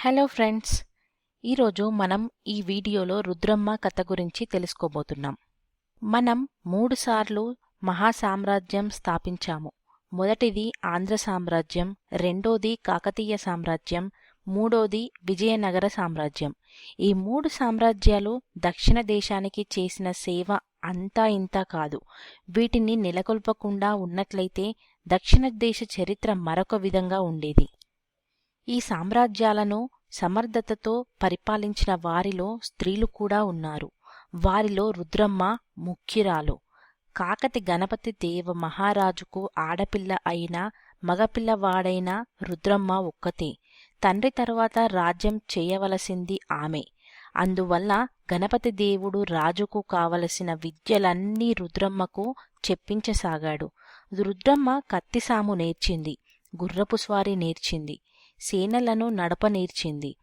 Hello friends ఈరోజు మనం ఈ వీడియోలో రుద్రమ్మ కథ గురించి తెలుసుకోబోతున్నాం. మనం మూడుసార్లు మహాసామ్రాజ్యం స్థాపించాము. మొదటిది ఆంధ్ర సామ్రాజ్యం రెండోది కాకతీయ సామ్రాజ్యం మూడోది విజయనగర సామ్రాజ్యం. ఈ మూడు సామ్రాజ్యాలు దక్షిణ దేశానికి చేసిన సేవ అంతా ఇంత కాదు. వీటిని నెలకొల్పకుండా ఉన్నట్లయితే దక్షిణ దేశ చరిత్ర మరొక విధంగా ఉండేది. ఈ సామ్రాజ్యాలను సమర్థతతో పరిపాలించిన వారిలో స్త్రీలు కూడా ఉన్నారు. వారిలో రుద్రమ్మ ముఖ్యురాలు. కాకతి గణపతి దేవ మహారాజుకు ఆడపిల్ల అయినా మగపిల్లవాడైన రుద్రమ్మ ఒక్కతే. తండ్రి తర్వాత రాజ్యం చేయవలసింది ఆమె. అందువల్ల గణపతి దేవుడు రాజుకు కావలసిన విద్యలన్నీ రుద్రమ్మకు చెప్పించసాగాడు. రుద్రమ్మ కత్తిసాము నేర్చింది. గుర్రపు స్వారీ నేర్చింది. సేనలను నడపనేర్చింది.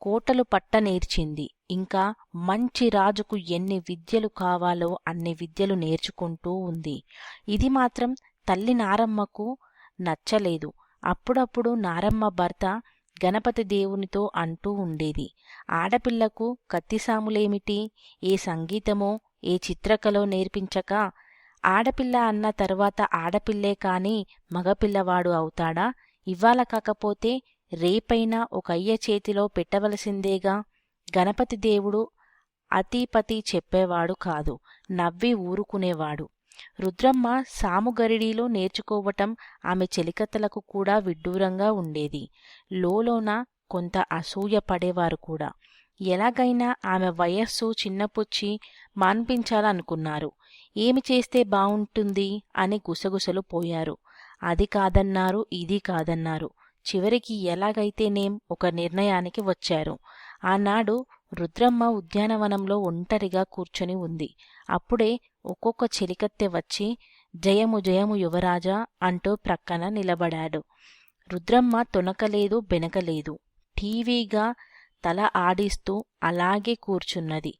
కోటలు పట్ట నేర్చింది ఇంకా మంచి రాజుకు ఎన్ని విద్యలు కావాలో అన్ని విద్యలు నేర్చుకుంటూ ఉంది. ఇది మాత్రం తల్లి నారమ్మకు నచ్చలేదు. అప్పుడప్పుడు నారమ్మ భర్త గణపతి దేవునితో అంటూ ఉండేది. ఆడపిల్లకు కత్తిసాములేమిటి? ఏ సంగీతమో ఏ చిత్రకలో నేర్పించక ఆడపిల్ల అన్న తర్వాత ఆడపిల్లే కాని మగపిల్లవాడు అవుతాడా? ఇవాళ కాకపోతే రేపైనా ఒక అయ్య చేతిలో పెట్టవలసిందేగా? గణపతి దేవుడు అతిపతి చెప్పేవాడు కాదు నవ్వి ఊరుకునేవాడు. రుద్రమ్మ సాముగరిడీలో నేర్చుకోవటం ఆమె చెలికత్తలకు కూడా విడ్డూరంగా ఉండేది. లోలోన కొంత అసూయ పడేవారు కూడా. ఎలాగైనా ఆమె వయస్సు చిన్నపుచ్చి మాన్పించాలనుకున్నారు. ఏమి చేస్తే బావుంటుంది? అని గుసగుసలు పోయారు. అది కాదన్నారు ఇది కాదన్నారు. చివరికి ఎలాగైతేనేం ఒక నిర్ణయానికి వచ్చారు. ఆనాడు రుద్రమ్మ ఉద్యానవనంలో ఒంటరిగా కూర్చొని ఉంది. అప్పుడే ఒక్కొక్క చెలికత్తె వచ్చి జయము జయము యువరాజా అంటూ ప్రక్కన నిలబడాడు. రుద్రమ్మ తొనకలేదు బెనకలేదు. టీవీగా తల ఆడిస్తూ అలాగే కూర్చున్నది.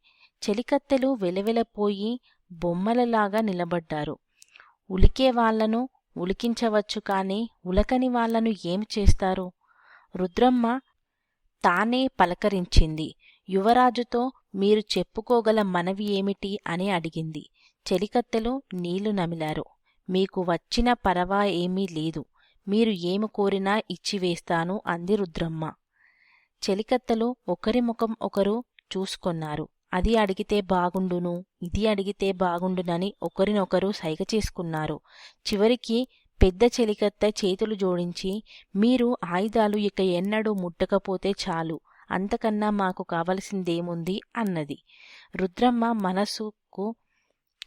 చెలికత్తెలు వెలవెలపోయి బొమ్మలలాగా నిలబడ్డారు. ఉలికే వాళ్ళను ఉలికించవచ్చు కాని ఉలకని వాళ్ళను ఏం చేస్తారు? రుద్రమ్మ తానే పలకరించింది. యువరాజుతో మీరు చెప్పుకోగల మనవి ఏమిటి అని అడిగింది. చెలికత్తెలు నీళ్ళు నమిలారు. మీకు వచ్చిన పరవా ఏమీ లేదు. మీరు ఏమి కోరినా ఇచ్చివేస్తాను అంది రుద్రమ్మ. చెలికత్తెలు ఒకరి ముఖం ఒకరు చూసుకొన్నారు. అది అడిగితే బాగుండును ఇది అడిగితే బాగుండునని ఒకరినొకరు సైగ చేసుకున్నారు. చివరికి పెద్ద చెలికత్త చేతులు జోడించి మీరు ఆయుధాలు ఇక ఎన్నడూ ముట్టకపోతే చాలు అంతకన్నా మాకు కావలసిందేముంది అన్నది. రుద్రమ్మ మనసుకు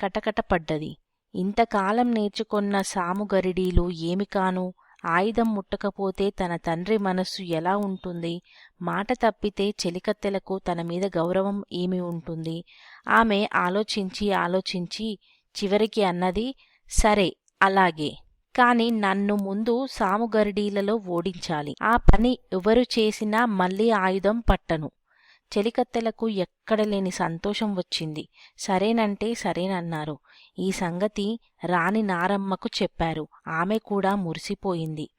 కటకటపడ్డది ఇంతకాలం నేర్చుకున్న సాముగరిడీలు ఏమి కాను? ఆయుధం ముట్టకపోతే తన తండ్రి మనస్సు ఎలా ఉంటుంది? మాట తప్పితే చెలికత్తెలకు తన మీద గౌరవం ఏమి ఉంటుంది? ఆమె ఆలోచించి ఆలోచించి చివరికి అన్నది సరే అలాగే. కాని నన్ను ముందు సాముగరిడీలలో ఓడించాలి. ఆ పని ఎవరు చేసినా మళ్ళీ ఆయుధం పట్టను. చెలికత్తెలకు ఎక్కడలేని సంతోషం వచ్చింది. సరేనంటే సరేనన్నారు. ఈ సంగతి రాణి నారమ్మకు చెప్పారు. ఆమె కూడా మురిసిపోయింది.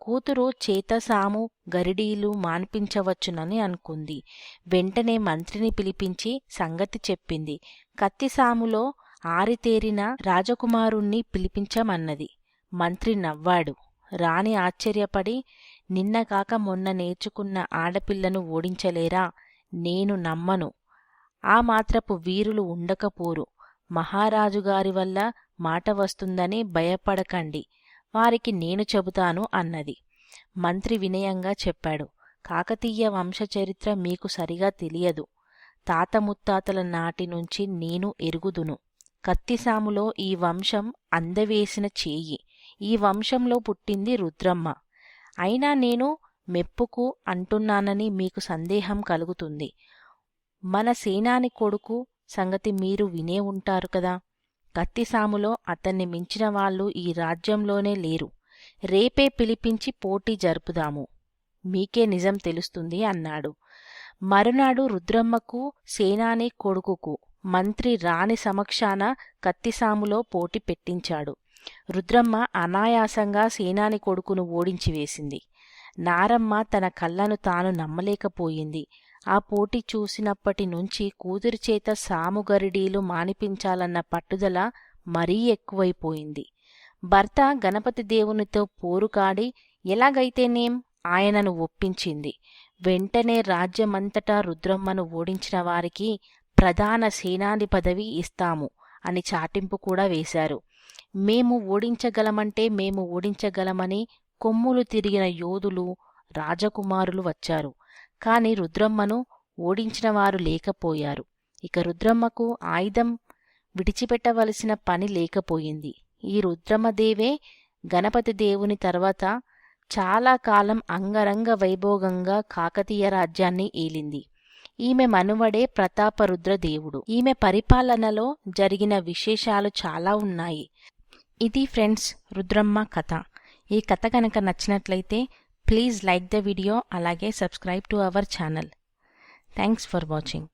కూతురు చేతసాము గరిడీలు మాన్పించవచ్చునని అనుకుంది. వెంటనే మంత్రిని పిలిపించి సంగతి చెప్పింది. కత్తిసాములో ఆరితేరిన రాజకుమారుణ్ణి పిలిపించమన్నది. మంత్రి నవ్వాడు. రాణి ఆశ్చర్యపడి నిన్న కాక మొన్న నేర్చుకున్న ఆడపిల్లను ఓడించలేరా? నేను నమ్మను. ఆ మాత్రపు వీరులు ఉండకపోరు. మహారాజుగారి వల్ల మాట వస్తుందని భయపడకండి. వారికి నేను చెబుతాను అన్నది. మంత్రి వినయంగా చెప్పాడు. కాకతీయ వంశచరిత్ర మీకు సరిగా తెలియదు. తాత ముత్తాతల నాటి నుంచి నేను ఎరుగుదును. కత్తిసాములో ఈ వంశం అందవేసిన చేయి. ఈ వంశంలో పుట్టింది రుద్రమ్మ. అయినా నేను మెప్పుకు అంటున్నానని మీకు సందేహం కలుగుతుంది. మన సేనాని కొడుకు సంగతి మీరు వినే ఉంటారు కదా. కత్తిసాములో అతన్ని మించిన వాళ్ళు ఈ రాజ్యంలోనే లేరు. రేపే పిలిపించి పోటీ జరుపుదాము. మీకే నిజం తెలుస్తుంది అన్నాడు. మరునాడు రుద్రమ్మకు సేనాని కొడుకుకు మంత్రి రాణి సమక్షాన కత్తిసాములో పోటీ పెట్టించాడు. రుద్రమ్మ అనాయాసంగా సేనాని కొడుకును ఓడించివేసింది నారమ్మ తన కళ్ళను తాను నమ్మలేకపోయింది. ఆ పోటీ చూసినప్పటి నుంచి కూతురి చేత సాముగరిడీలు మానిపించాలన్న పట్టుదల మరీ ఎక్కువైపోయింది. భర్త గణపతి దేవునితో పోరుకాడి ఎలాగైతేనేం ఆయనను ఒప్పించింది. వెంటనే రాజ్యమంతటా రుద్రమ్మను ఓడించిన వారికి ప్రధాన సేనాని పదవి ఇస్తాము అని చాటింపు కూడా వేశారు. మేము ఓడించగలమంటే మేము ఓడించగలమని కొమ్ములు తిరిగిన యోధులు రాజకుమారులు వచ్చారు. కాని రుద్రమ్మను ఓడించిన వారు లేకపోయారు. ఇక రుద్రమ్మకు ఆయుధం విడిచిపెట్టవలసిన పని లేకపోయింది. ఈ రుద్రమ్మదేవే గణపతి దేవుని తర్వాత చాలా కాలం అంగరంగ వైభోగంగా కాకతీయ రాజ్యాన్ని ఏలింది. ఈమె మనువడే ప్రతాపరుద్ర దేవుడు ఈమె పరిపాలనలో జరిగిన విశేషాలు చాలా ఉన్నాయి. ఇది ఫ్రెండ్స్ రుద్రమ్మ కథ. ఈ కథ కనుక నచ్చినట్లయితే ప్లీజ్ లైక్ ద వీడియో అలాగే subscribe to our channel thanks for watching